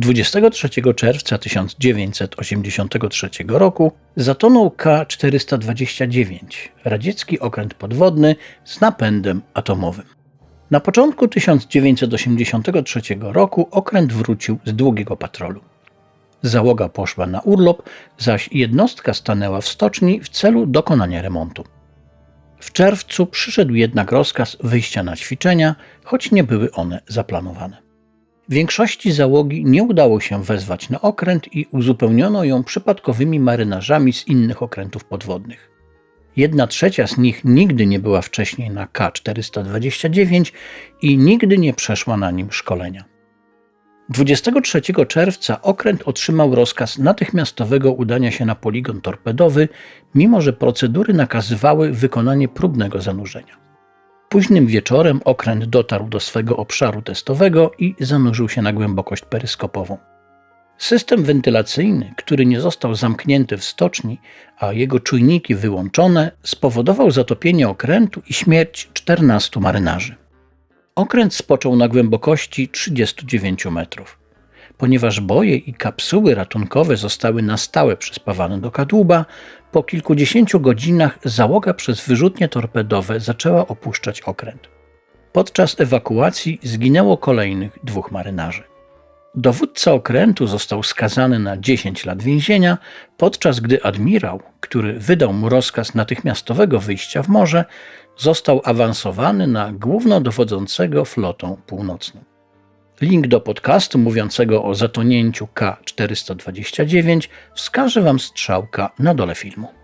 23 czerwca 1983 roku zatonął K-429, radziecki okręt podwodny z napędem atomowym. Na początku 1983 roku okręt wrócił z długiego patrolu. Załoga poszła na urlop, zaś jednostka stanęła w stoczni w celu dokonania remontu. W czerwcu przyszedł jednak rozkaz wyjścia na ćwiczenia, choć nie były one zaplanowane. Większości załogi nie udało się wezwać na okręt i uzupełniono ją przypadkowymi marynarzami z innych okrętów podwodnych. Jedna trzecia z nich nigdy nie była wcześniej na K429 i nigdy nie przeszła na nim szkolenia. 23 czerwca okręt otrzymał rozkaz natychmiastowego udania się na poligon torpedowy, mimo że procedury nakazywały wykonanie próbnego zanurzenia. Późnym wieczorem okręt dotarł do swego obszaru testowego i zanurzył się na głębokość peryskopową. System wentylacyjny, który nie został zamknięty w stoczni, a jego czujniki wyłączone, spowodował zatopienie okrętu i śmierć 14 marynarzy. Okręt spoczął na głębokości 39 metrów. Ponieważ boje i kapsuły ratunkowe zostały na stałe przyspawane do kadłuba, po kilkudziesięciu godzinach załoga przez wyrzutnie torpedowe zaczęła opuszczać okręt. Podczas ewakuacji zginęło kolejnych dwóch marynarzy. Dowódca okrętu został skazany na 10 lat więzienia, podczas gdy admirał, który wydał mu rozkaz natychmiastowego wyjścia w morze, został awansowany na głównodowodzącego flotą północną. Link do podcastu mówiącego o zatonięciu K429 wskaże Wam strzałka na dole filmu.